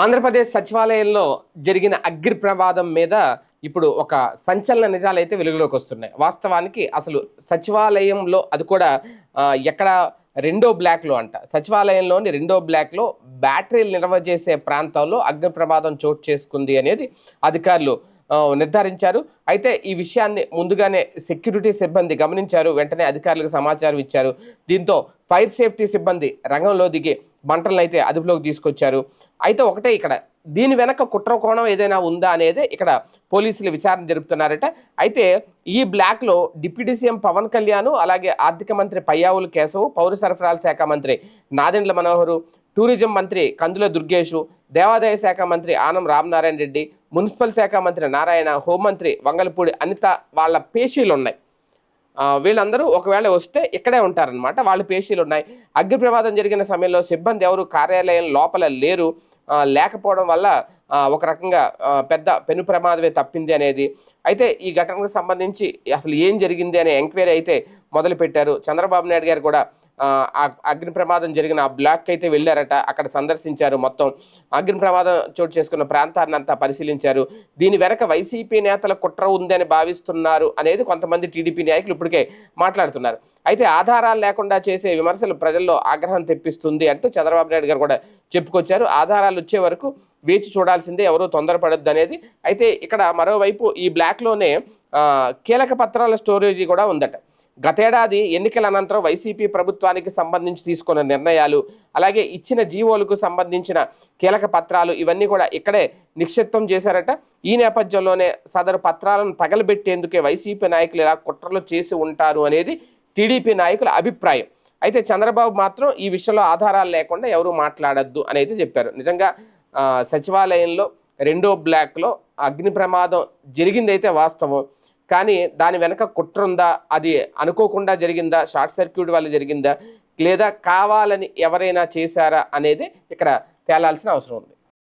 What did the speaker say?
ఆంధ్రప్రదేశ్ సచివాలయంలో జరిగిన అగ్ని ప్రమాదం మీద ఇప్పుడు ఒక సంచలన నిజాలైతే వెలుగులోకి వస్తున్నాయి. వాస్తవానికి అసలు సచివాలయంలో అది కూడా ఎక్కడ రెండో బ్లాక్లో అంట. సచివాలయంలోని రెండో బ్లాక్లో బ్యాటరీలు నిల్వ చేసే ప్రాంతంలో అగ్ని ప్రమాదం చోటు చేసుకుంది అనేది అధికారులు నిర్ధారించారు. అయితే ఈ విషయాన్ని ముందుగానే సెక్యూరిటీ సిబ్బంది గమనించారు. వెంటనే అధికారులకు సమాచారం ఇచ్చారు. దీంతో ఫైర్ సేఫ్టీ సిబ్బంది రంగంలో దిగి మంటలను అయితే అదుపులోకి తీసుకొచ్చారు. అయితే ఒకటే ఇక్కడ దీని వెనక కుట్ర కోణం ఏదైనా ఉందా అనేది ఇక్కడ పోలీసులు విచారణ జరుపుతున్నారట. అయితే ఈ బ్లాక్లో డిప్యూటీ సీఎం పవన్ కళ్యాణ్ అలాగే ఆర్థిక మంత్రి పయ్యావుల కేశవ్ పౌర సరఫరాల శాఖ మంత్రి నాదెండ్ల మనోహరు టూరిజం మంత్రి కందుల దుర్గేషు దేవాదాయ శాఖ మంత్రి ఆనం రామనారాయణ రెడ్డి మున్సిపల్ శాఖ మంత్రి నారాయణ హోంమంత్రి వంగలపూడి అనిత వాళ్ళ పేషీలు ఉన్నాయి వీళ్ళందరూ ఒకవేళ వస్తే ఇక్కడే ఉంటారనమాట వాళ్ళ పేషీలు ఉన్నాయి. అగ్ని ప్రమాదం జరిగిన సమయంలో సిబ్బంది ఎవరు కార్యాలయం లోపల లేరు. లేకపోవడం వల్ల ఒక రకంగా పెద్ద పెను ప్రమాదమే తప్పింది అనేది. అయితే ఈ ఘటనకు సంబంధించి అసలు ఏం జరిగింది అనే ఎంక్వైరీ అయితే మొదలుపెట్టారు. చంద్రబాబు నాయుడు గారు కూడా అగ్ని ప్రమాదం జరిగిన ఆ బ్లాక్ అయితే వెళ్ళారట. అక్కడ సందర్శించారు మొత్తం. అగ్ని ప్రమాదం చోటు చేసుకున్న ప్రాంతాన్ని అంతా పరిశీలించారు. దీని వెనక వైసీపీ నేతల కుట్ర ఉందని భావిస్తున్నారు అనేది కొంతమంది టీడీపీ నాయకులు ఇప్పటికే మాట్లాడుతున్నారు. అయితే ఆధారాలు లేకుండా చేసే విమర్శలు ప్రజల్లో ఆగ్రహం తెప్పిస్తుంది అంటూ చంద్రబాబు నాయుడు గారు కూడా చెప్పుకొచ్చారు. ఆధారాలు వచ్చే వరకు వేచి చూడాల్సిందే ఎవరూ తొందరపడొద్దు అనేది. అయితే ఇక్కడ మరోవైపు ఈ బ్లాక్లోనే కీలక పత్రాల స్టోరేజీ కూడా ఉందట. గతేడాది ఎన్నికల అనంతరం వైసీపీ ప్రభుత్వానికి సంబంధించి తీసుకున్న నిర్ణయాలు అలాగే ఇచ్చిన జీవోలకు సంబంధించిన కీలక పత్రాలు ఇవన్నీ కూడా ఇక్కడే నిక్షిప్తం చేశారట. ఈ నేపథ్యంలోనే సదరు పత్రాలను తగలబెట్టేందుకే వైసీపీ నాయకులు ఇలా కుట్రలు చేసి ఉంటారు అనేది టీడీపీ నాయకుల అభిప్రాయం. అయితే చంద్రబాబు మాత్రం ఈ విషయంలో ఆధారాలు లేకుండా ఎవరు మాట్లాడద్దు అని అయితే చెప్పారు. నిజంగా సచివాలయంలో రెండో బ్లాక్లో అగ్ని ప్రమాదం జరిగిందైతే వాస్తవం. కానీ దాని వెనక కుట్ర ఉందా? అది అనుకోకుండా జరిగిందా? షార్ట్ సర్క్యూట్ వల్ల జరిగిందా? లేదా కావాలని ఎవరైనా చేశారా? అనేది ఇక్కడ తేలాల్సిన అవసరం ఉంది.